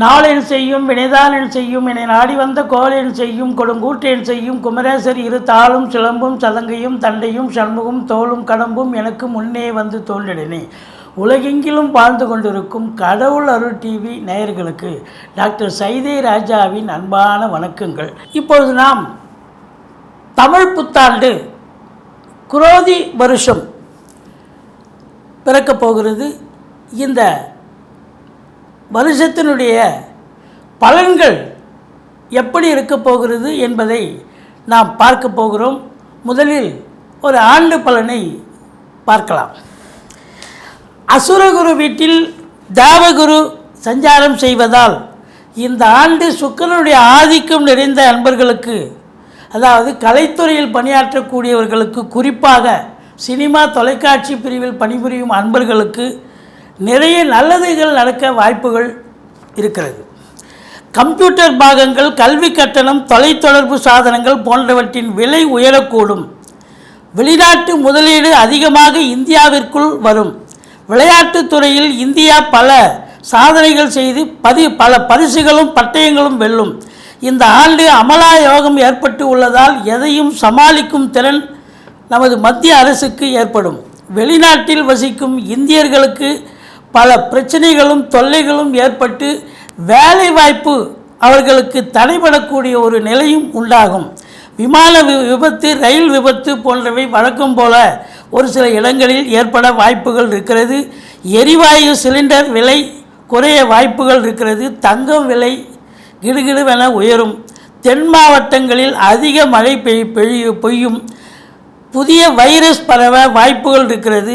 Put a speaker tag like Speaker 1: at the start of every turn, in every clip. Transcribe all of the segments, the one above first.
Speaker 1: நாளென் செய்யும் வினைதானென் செய்யும் என்னை நாடி வந்த கோலென் செய்யும் கொடுங்கூட்டேன் செய்யும் குமரேசர் இரு தாளும் சிலம்பும் சதங்கையும் தண்டையும் சண்முகம் தோளும் கடம்பும் எனக்கு முன்னே வந்து தோன்றினே உலகெங்கிலும் வாழ்ந்து கொண்டிருக்கும் கடவுள் அருள் டிவி நேயர்களுக்கு டாக்டர் சைதே ராஜாவின் அன்பான வணக்கங்கள். இப்பொழுது நாம் தமிழ் புத்தாண்டு குரோதி வருஷம் பிறக்கப் போகிறது. இந்த வருஷத்தினுடைய பலன்கள் எப்படி இருக்க போகிறது என்பதை நாம் பார்க்க போகிறோம். முதலில் ஒரு ஆண்டு பலனை பார்க்கலாம். அசுரகுரு வீட்டில் தேவகுரு சஞ்சாரம் செய்வதால் இந்த ஆண்டு சுக்கிரனுடைய ஆதிக்கம் நிறைந்த அன்பர்களுக்கு அதாவது கலைத்துறையில் பணியாற்றக்கூடியவர்களுக்கு குறிப்பாக சினிமா தொலைக்காட்சி பிரிவில் பணிபுரியும் அன்பர்களுக்கு நிறைய நல்லதுகள் நடக்க வாய்ப்புகள் இருக்கிறது. கம்ப்யூட்டர் பாகங்கள் கல்வி கட்டணம் தொலைத்தொடர்பு சாதனங்கள் போன்றவற்றின் விலை உயரக்கூடும். வெளிநாட்டு முதலீடு அதிகமாக இந்தியாவிற்குள் வரும். விளையாட்டுத் துறையில் இந்தியா பல சாதனைகள் செய்து பதி பல பரிசுகளும் பட்டயங்களும் வெல்லும். இந்த ஆண்டு அமலா யோகம் ஏற்பட்டு உள்ளதால் எதையும் சமாளிக்கும் திறன் நமது மத்திய அரசுக்கு ஏற்படும். வெளிநாட்டில் வசிக்கும் இந்தியர்களுக்கு பல பிரச்சனைகளும் தொல்லைகளும் ஏற்பட்டு வேலை வாய்ப்பு அவர்களுக்கு தடைபடக்கூடிய ஒரு நிலையும் உண்டாகும். விமான விபத்து ரயில் விபத்து போன்றவை வழக்கம் போல ஒரு சில இடங்களில் ஏற்பட வாய்ப்புகள் இருக்கிறது. எரிவாயு சிலிண்டர் விலை குறைய வாய்ப்புகள் இருக்கிறது. தங்கம் விலை கிடுகிடுவென உயரும். தென் மாவட்டங்களில் அதிக மழை பெய்யும் புதிய வைரஸ் பரவ வாய்ப்புகள் இருக்கிறது.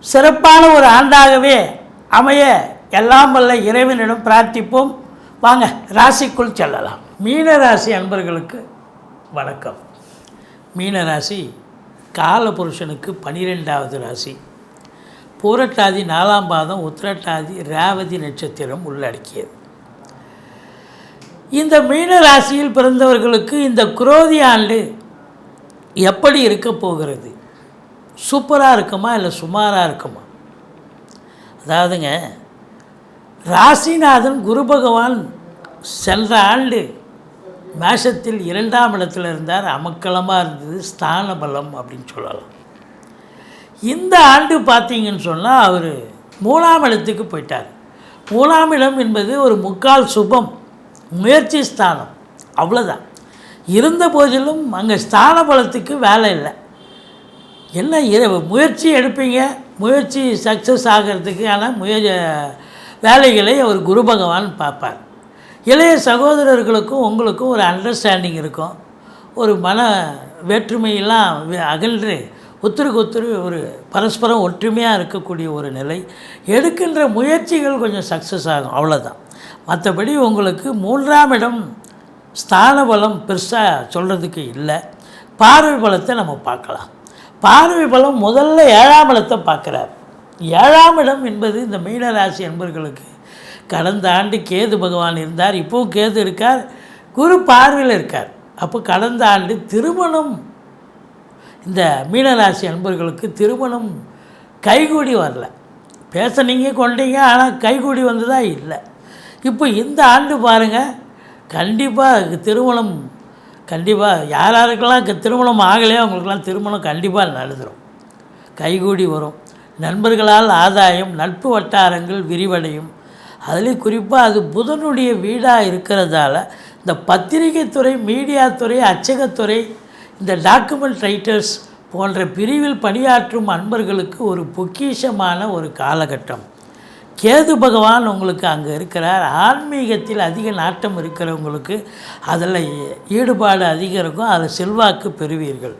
Speaker 1: சிறப்பான ஒரு ஆண்டாகவே அமைய எல்லாம் வல்ல இறைவனிடம் பிரார்த்திப்போம். வாங்க ராசிக்குள் செல்லலாம். மீன ராசி அன்பர்களுக்கு வணக்கம். மீன ராசி காலபுருஷனுக்கு பனிரெண்டாவது ராசி. பூரட்டாதி நாலாம் பாதம் உத்திரட்டாதி ரேவதி நட்சத்திரம் உள்ளடக்கியது. இந்த மீன ராசியில் பிறந்தவர்களுக்கு இந்த குரோதி ஆண்டு எப்படி இருக்க போகிறது? சூப்பராக இருக்குமா இல்லை சுமாராக இருக்குமா? அதாவதுங்க ராசிநாதன் குரு பகவான் சென்ற ஆண்டு மேஷத்தில் இரண்டாம் இடத்தில் இருந்தார். அமக்கலமாக இருந்தது ஸ்தான பலம் அப்படின்னு சொல்லலாம். இந்த ஆண்டு பார்த்தீங்கன்னு சொன்னால் அவர் மூணாம் இடத்துக்கு போயிட்டார். மூணாம் இடம் என்பது ஒரு முக்கால் சுபம் முயற்சி ஸ்தானம் அவ்வளோதான் இருந்த போதிலும் அங்கே ஸ்தான பலத்துக்கு வேலை இல்லை. என்ன இர- முயற்சி எடுப்பீங்க? முயற்சி சக்ஸஸ் ஆகிறதுக்கு ஆனால் முய வேலைகளை அவர் குரு பகவான் பார்ப்பார். இளைய சகோதரர்களுக்கும் உங்களுக்கும் ஒரு அண்டர்ஸ்டாண்டிங் இருக்கும். ஒரு மன வேற்றுமையெல்லாம் அகன்று ஒத்துருக்கு ஒத்துரு ஒரு பரஸ்பரம் ஒற்றுமையாக இருக்கக்கூடிய ஒரு நிலை. எடுக்கின்ற முயற்சிகள் கொஞ்சம் சக்ஸஸ் ஆகும் அவ்வளோதான் மற்றபடி உங்களுக்கு மூன்றாம் இடம் ஸ்தான பலம் பெருசாக சொல்கிறதுக்கு இல்லை. பார்வை பலத்தை நம்ம பார்க்கலாம். பார்வை பலம் முதல்ல ஏழாம் இடத்தை பார்க்குறார். ஏழாம் இடம் என்பது இந்த மீனராசி என்பர்களுக்கு கடந்த ஆண்டு கேது பகவான் இருந்தார் இப்போவும் கேது இருக்கார் குரு பார்வையில் இருக்கார். அப்போ கடந்த ஆண்டு திருமணம் இந்த மீனராசி அன்பர்களுக்கு திருமணம் கைகூடி வரல. பேச நீங்கள் கொண்டீங்க ஆனால் கைகூடி வந்ததாக இல்லை. இப்போ இந்த ஆண்டு பாருங்கள் கண்டிப்பாக திருமணம் கண்டிப்பாக யார் யாருக்கெல்லாம் திருமணம் ஆகலையோ அவங்களுக்கெல்லாம் திருமணம் கண்டிப்பாக நடந்துடும் கைகூடி வரும். நண்பர்களால் ஆதாயம் நட்பு வட்டாரங்கள் விரிவடையும். அதுலேயும் குறிப்பாக அது புதனுடைய வீடாக இருக்கிறதால இந்த பத்திரிகை துறை மீடியா துறை அச்சகத்துறை இந்த டாக்குமெண்ட் ரைட்டர்ஸ் போன்ற பிரிவில் பணியாற்றும் அன்பர்களுக்கு ஒரு பொக்கிஷமான ஒரு காலகட்டம். கேது பகவான் உங்களுக்கு அங்கே இருக்கிறார். ஆன்மீகத்தில் அதிக நாட்டம் இருக்கிறவங்களுக்கு அதில் ஈடுபாடு அதிகம் இருக்கும். அதில் செல்வாக்கு பெறுவீர்கள்.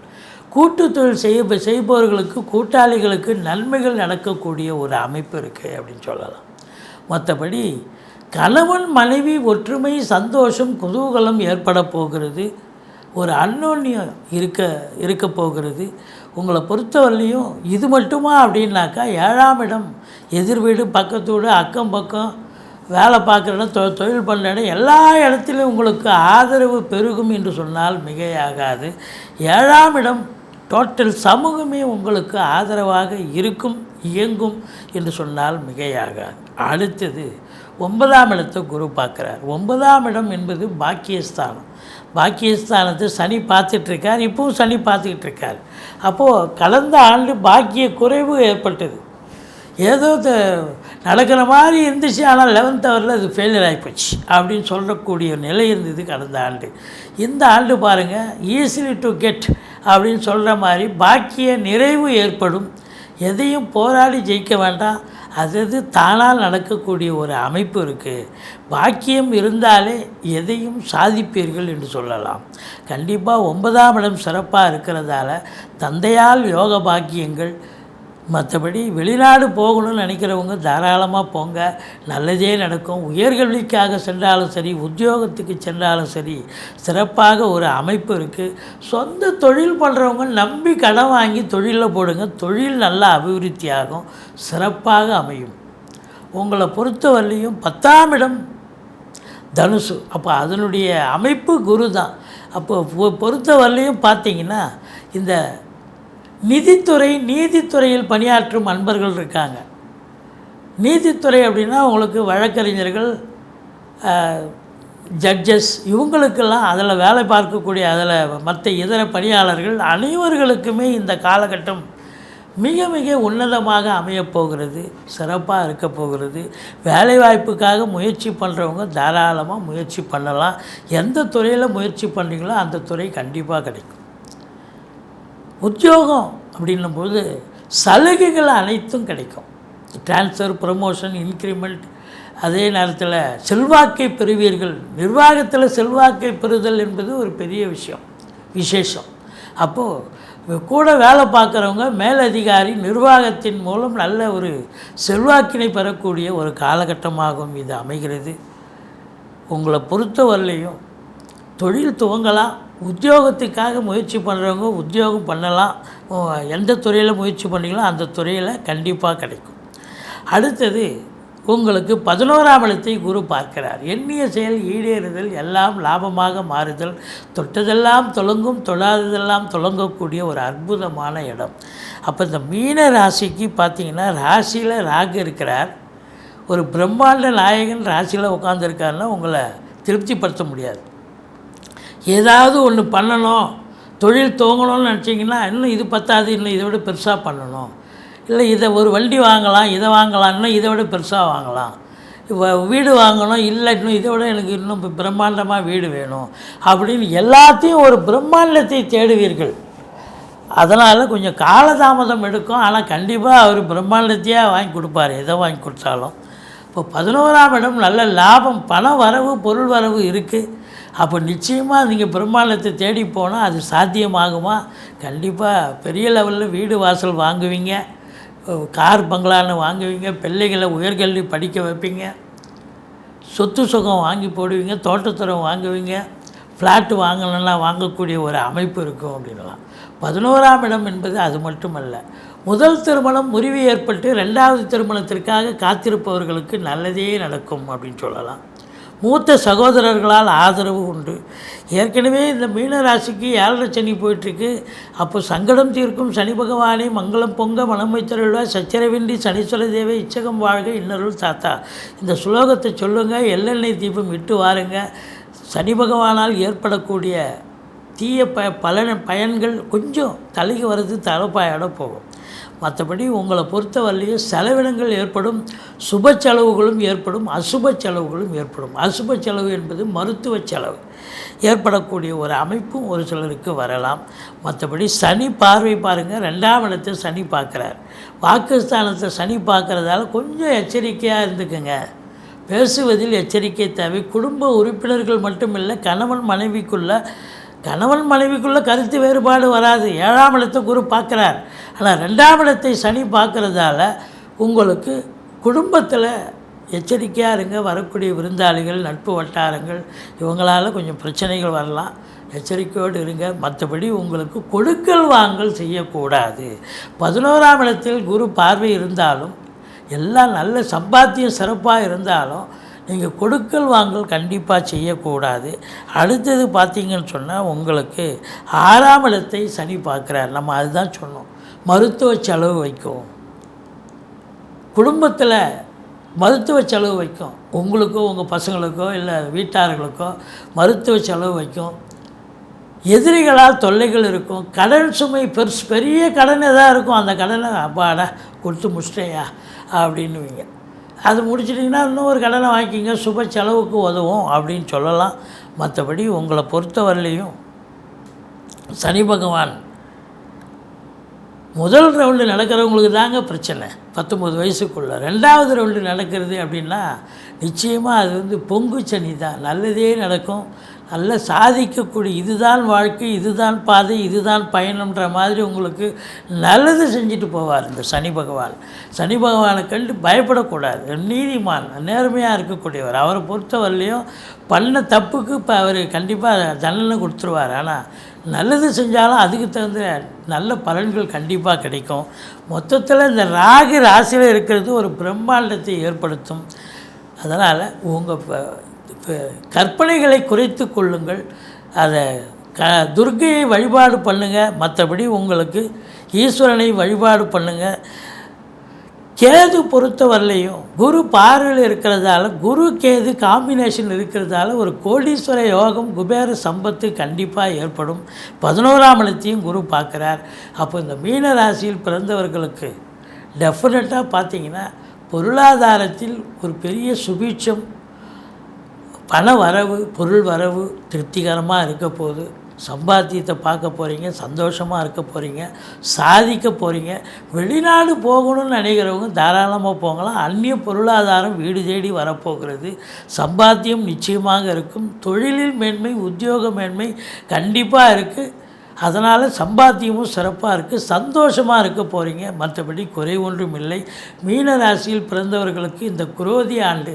Speaker 1: கூட்டு தொழில் செய்ய செய்பவர்களுக்கு கூட்டாளிகளுக்கு நன்மைகள் நடக்கக்கூடிய ஒரு அமைப்பு இருக்குது அப்படின்னு சொல்லலாம். மற்றபடி கணவன் மனைவி ஒற்றுமை சந்தோஷம் குதூகலம் ஏற்பட போகிறது. ஒரு அன்னோன்யம் இருக்க இருக்க போகிறது உங்களை பொறுத்தவரையிலையும் இது மட்டுமா அப்படின்னாக்கா ஏழாம் இடம் எதிர் வீடு பக்கத்து வீடு அக்கம் பக்கம் வேலை பார்க்குற இடம் தொ தொழில் பண்ணுற இடம் எல்லா இடத்துலையும் உங்களுக்கு ஆதரவு பெருகும் என்று சொன்னால் மிகையாகாது. ஏழாம் இடம் டோட்டல் சமூகமே உங்களுக்கு ஆதரவாக இருக்கும் இயங்கும் என்று சொன்னால் மிகையாகாது. அடுத்தது ஒன்பதாம் இடத்தை குரு பார்க்குறார். ஒன்பதாம் இடம் என்பது பாக்கியஸ்தானம். பாக்கியஸ்தானத்தை சனி பார்த்துட்ருக்கார். இப்போவும் சனி பார்த்துக்கிட்டு இருக்கார் அப்போது கலந்த ஆண்டு பாக்கிய குறைவு ஏற்பட்டது. ஏதோ நடக்கிற மாதிரி இருந்துச்சு ஆனால் லெவன்த் ஹவரில் அது ஃபெயிலியர் ஆகிப்போச்சு அப்படின்னு சொல்லக்கூடிய நிலை இருந்தது கடந்த ஆண்டு. இந்த ஆண்டு பாருங்கள் ஈஸிலி டு கெட் அப்படின்னு சொல்கிற மாதிரி பாக்கிய நிறைவு ஏற்படும். எதையும் போராடி ஜெயிக்க வேண்டாம். அது அது தானால் நடக்கக்கூடிய ஒரு அமைப்பு இருக்குது பாக்கியம் இருந்தாலே எதையும் சாதிப்பீர்கள் என்று சொல்லலாம். கண்டிப்பாக ஒன்பதாம் இடம் சிறப்பாக இருக்கிறதால தந்தையால் யோக பாக்கியங்கள் மற்றபடி வெளிநாடு போகணும்னு நினைக்கிறவங்க தாராளமாக போங்க. நல்லதே நடக்கும். உயர்கல்விக்காக சென்றாலும் சரி உத்தியோகத்துக்கு சென்றாலும் சரி சிறப்பாக ஒரு அமைப்பு இருக்குது சொந்த தொழில் பண்ணுறவங்க நம்பி கடன் வாங்கி தொழிலில் போடுங்க. தொழில் நல்லா அபிவிருத்தி ஆகும். சிறப்பாக அமையும். உங்களை பொறுத்தவரையிலையும் பத்தாம் இடம் தனுசு. அப்போ அதனுடைய அமைப்பு குரு தான். அப்போ பொ- பொறுத்தவரையிலையும் பார்த்தீங்கன்னா இந்த நிதித்துறை நீதித்துறையில் பணியாற்றும் அன்பர்கள் இருக்காங்க. நீதித்துறை அப்படின்னா உங்களுக்கு வழக்கறிஞர்கள் ஜட்ஜஸ் இவங்களுக்கெல்லாம் அதில் வேலை பார்க்கக்கூடிய அதில் மற்ற இதர பணியாளர்கள் அனைவர்களுக்குமே இந்த காலகட்டம் மிக மிக உன்னதமாக அமையப் போகிறது சிறப்பாக இருக்க போகிறது. வேலைவாய்ப்புக்காக முயற்சி பண்ணுறவங்க தாராளமாக முயற்சி பண்ணலாம். எந்த துறையில் முயற்சி பண்ணுறீங்களோ அந்த துறை கண்டிப்பாக கிடைக்கும். உத்தியோகம் அப்படின்னும்போது சலுகைகள் அனைத்தும் கிடைக்கும். ட்ரான்ஸ்ஃபர் ப்ரமோஷன் இன்க்ரிமெண்ட் அதே நேரத்தில் செல்வாக்கை பெறுவீர்கள். நிர்வாகத்தில் செல்வாக்கை பெறுதல் என்பது ஒரு பெரிய விஷயம் விசேஷம். அப்போது கூட வேலை பார்க்குறவங்க மேலதிகாரி நிர்வாகத்தின் மூலம் நல்ல ஒரு செல்வாக்கினை பெறக்கூடிய ஒரு காலகட்டமாகவும் இது அமைகிறது. உங்களை பொறுத்தவரையிலையும் தொழில் துவங்கலாம். உத்தியோகத்துக்காக முயற்சி பண்ணுறவங்க உத்தியோகம் பண்ணலாம். எந்த துறையில் முயற்சி பண்ணீங்களோ அந்த துறையில் கண்டிப்பாக கிடைக்கும். அடுத்தது உங்களுக்கு பதினோராம் இடத்தை குரு பார்க்கிறார். எண்ணிய செயல் ஈடேறுதல் எல்லாம் லாபமாக மாறுதல் தொட்டதெல்லாம் தொலங்கும் தொழாததெல்லாம் தொலங்கக்கூடிய ஒரு அற்புதமான இடம். அப்போ இந்த மீன ராசிக்கு பார்த்தீங்கன்னா ராசியில் ராகு இருக்கிறார். ஒரு பிரம்மாண்ட நாயகன் ராசியில் உட்காந்துருக்காருன்னா உங்களை திருப்திப்படுத்த முடியாது. ஏதாவது ஒன்று பண்ணணும். தொழில் துவங்கணும்னு நினச்சிங்கன்னா இன்னும் இது பத்தாது இன்னும் இதை விட பெருசாக பண்ணணும். இல்லை இதை ஒரு வண்டி வாங்கலாம் இதை வாங்கலாம் இன்னும் இதை விட பெருசாக வாங்கலாம். வ- வீடு வாங்கணும் இல்லை இன்னும் இதை விட எனக்கு இன்னும் பிரம்மாண்டமாக வீடு வேணும். அப்படின்னு எல்லாத்தையும் ஒரு பிரம்மாண்டத்தை தேடுவீர்கள். அதனால் கொஞ்சம் காலதாமதம் எடுக்கும். ஆனால் கண்டிப்பாக அவர் பிரம்மாண்டத்தையே வாங்கி கொடுப்பார் எதை வாங்கி கொடுத்தாலும். இப்போ பதினோராம் இடம் நல்ல லாபம் பண வரவு பொருள் வரவு இருக்குது அப்போ நிச்சயமாக நீங்கள் பிரம்மாண்டத்தை தேடி போனால் அது சாத்தியமாகுமா? கண்டிப்பாக பெரிய லெவலில் வீடு வாசல் வாங்குவீங்க. கார் பங்களான்னு வாங்குவீங்க. பிள்ளைகளை உயர்கல்வி படிக்க வைப்பீங்க. சொத்து சுகம் வாங்கி போடுவீங்க. தோட்டத்துறம் வாங்குவீங்க. ஃப்ளாட்டு வாங்கணும்னா வாங்கக்கூடிய ஒரு அமைப்பு இருக்கும் அப்படின்லாம் பதினோராம் இடம் என்பது அது மட்டுமல்ல. முதல் திருமணம் முறிவு ஏற்பட்டு ரெண்டாவது திருமணத்திற்காக காத்திருப்பவர்களுக்கு நல்லதே நடக்கும் அப்படின்னு சொல்லலாம். மூத்த சகோதரர்களால் ஆதரவு உண்டு. ஏற்கனவே இந்த மீனராசிக்கு ஏழரை சனி போயிட்டுருக்கு. அப்போ சங்கடம் தீர்க்கும் சனி பகவானே மங்களம் பொங்க மனமைத்தருள்வா சச்சரவின்றி சனீஸ்வர தேவை இச்சகம் வாழ்க இன்னருள் தாத்தா இந்த சுலோகத்தை சொல்லுங்கள் எள்ளெண்ணெய் தீபம் இட்டு வாருங்க. சனி பகவானால் ஏற்படக்கூடிய தீய ப பலன பயன்கள் கொஞ்சம் தலைக்கு வர்றது தலைப்பாயோட போகும். மற்றபடி உங்களை பொறுத்தவரையிலையும் செலவினங்கள் ஏற்படும் சுப செலவுகளும் ஏற்படும் அசுப செலவுகளும் ஏற்படும். அசுப செலவு என்பது மருத்துவ செலவு. ஏற்படக்கூடிய ஒரு அமைப்பும் ஒரு சிலருக்கு வரலாம். மற்றபடி சனி பார்வை பாருங்கள் ரெண்டாம் இடத்தை சனி பார்க்குறார். வாக்குஸ்தானத்தை சனி பார்க்குறதால கொஞ்சம் எச்சரிக்கையாக இருந்துக்குங்க. பேசுவதில் எச்சரிக்கை தேவை. குடும்ப உறுப்பினர்கள் மட்டுமில்லை கணவன் மனைவிக்குள்ள கணவன் மனைவிக்குள்ளே கருத்து வேறுபாடு வராது. ஏழாம் இடத்தை குரு பார்க்குறார். ஆனால் ரெண்டாம் இடத்தை சனி பார்க்குறதால உங்களுக்கு குடும்பத்தில் எச்சரிக்கையாக இருங்க. வரக்கூடிய விருந்தாளிகள் நட்பு வட்டாரங்கள் இவங்களால் கொஞ்சம் பிரச்சனைகள் வரலாம். எச்சரிக்கையோடு இருங்க. மற்றபடி உங்களுக்கு கொடுக்கல் வாங்கல் செய்யக்கூடாது. பதினோராம் இடத்தில் குரு பார்வை இருந்தாலும் எல்லாம் நல்ல சம்பாத்தியம் சிறப்பாக இருந்தாலும் நீங்கள் கொடுக்கல் வாங்கல் கண்டிப்பாக செய்யக்கூடாது. அடுத்தது பார்த்தீங்கன்னு சொன்னால் உங்களுக்கு ஆறாம் இடத்தை சனி பார்க்குறார். நம்ம அதுதான் சொன்னோம். மருத்துவ செலவு வைக்கும். குடும்பத்தில் மருத்துவ செலவு வைக்கும். உங்களுக்கோ உங்கள் பசங்களுக்கோ இல்லை வீட்டார்களுக்கோ மருத்துவ செலவு வைக்கும். எதிரிகளால் தொல்லைகள் இருக்கும். கடன் சுமை பெருசு பெரிய கடன் எதாக இருக்கும். அந்த கடனை அப்பாடா கொடுத்து முடிச்சிட்டேயா அப்படின்னுவீங்க. அது முடிச்சிட்டிங்கன்னா இன்னும் ஒரு கடனை வாங்கிக்கிங்க. சுப செலவுக்கு உதவும் அப்படின்னு சொல்லலாம். மற்றபடி உங்களை பொறுத்தவரையிலையும் சனி பகவான் முதல் ரவுண்டு நடக்கிறவங்களுக்கு தாங்க பிரச்சனை. பத்தொம்பது வயசுக்குள்ளே. ரெண்டாவது ரவுண்டு நடக்கிறது அப்படின்னா நிச்சயமாக அது வந்து பொங்கு சனி தான். நல்லதே நடக்கும். நல்ல சாதிக்கக்கூடிய இதுதான் வாழ்க்கை இதுதான் பாதை இதுதான் பயணம்ன்ற மாதிரி உங்களுக்கு நல்லது செஞ்சுட்டு போவார் இந்த சனி பகவான். சனி பகவானை கண்டு பயப்படக்கூடாது. நீதிமான் நேர்மையாக இருக்கக்கூடியவர். அவரை பொறுத்தவரையிலையும் பண்ண தப்புக்கு இப்போ அவர் கண்டிப்பாக தண்டனை கொடுத்துருவார். ஆனால் நல்லது செஞ்சாலும் அதுக்கு தகுந்த நல்ல பலன்கள் கண்டிப்பாக கிடைக்கும். மொத்தத்தில் இந்த ராகு ராசியில் இருக்கிறது ஒரு பிரம்மாண்டத்தை ஏற்படுத்தும். அதனால் உங்கள் இப்போ கற்பனைகளை குறைத்து கொள்ளுங்கள். அதை க துர்க்கையை வழிபாடு பண்ணுங்கள் மற்றபடி உங்களுக்கு ஈஸ்வரனை வழிபாடு பண்ணுங்கள் கேது பொறுத்தவரையிலையும் குரு பார்வையில் இருக்கிறதால குரு கேது காம்பினேஷன் இருக்கிறதால ஒரு கோடீஸ்வர யோகம் குபேர சம்பத்து கண்டிப்பாக ஏற்படும். பதினோராம் இடத்தையும் குரு பார்க்குறார். அப்போ இந்த மீன ராசியில் பிறந்தவர்களுக்கு டெஃபினட்டாக பார்த்தீங்கன்னா பொருளாதாரத்தில் ஒரு பெரிய சுபீட்சம் பண வரவு பொருள் வரவு திருப்திகரமாக இருக்க போகுது. சம்பாத்தியத்தை பார்க்க போகிறீங்க சந்தோஷமாக இருக்க போகிறீங்க சாதிக்க போகிறீங்க வெளிநாடு போகணும்னு நினைக்கிறவங்க தாராளமாக போகலாம். அந்நிய பொருளாதாரம் வீடு தேடி வரப்போகிறது. சம்பாத்தியம் நிச்சயமாக இருக்கும். தொழிலில் மேன்மை உத்தியோக மேன்மை கண்டிப்பாக இருக்குது அதனால் சம்பாத்தியமும் சிறப்பாக இருக்குது சந்தோஷமாக இருக்க போகிறீங்க மற்றபடி குறை ஒன்றும் இல்லை. மீன ராசியில் பிறந்தவர்களுக்கு இந்த குரோதி ஆண்டு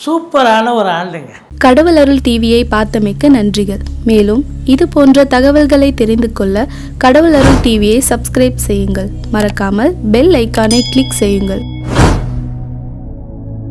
Speaker 1: சூப்பரான ஒரு ஆண்டுங்க
Speaker 2: கடவுள் அருள் டிவியை பார்த்தமைக்க நன்றிகள். மேலும் இது போன்ற தகவல்களை தெரிந்து கொள்ள கடவுள் அருள் டிவியை சப்ஸ்கிரைப் செய்யுங்கள். மறக்காமல் பெல் ஐக்கானை கிளிக் செய்யுங்கள்.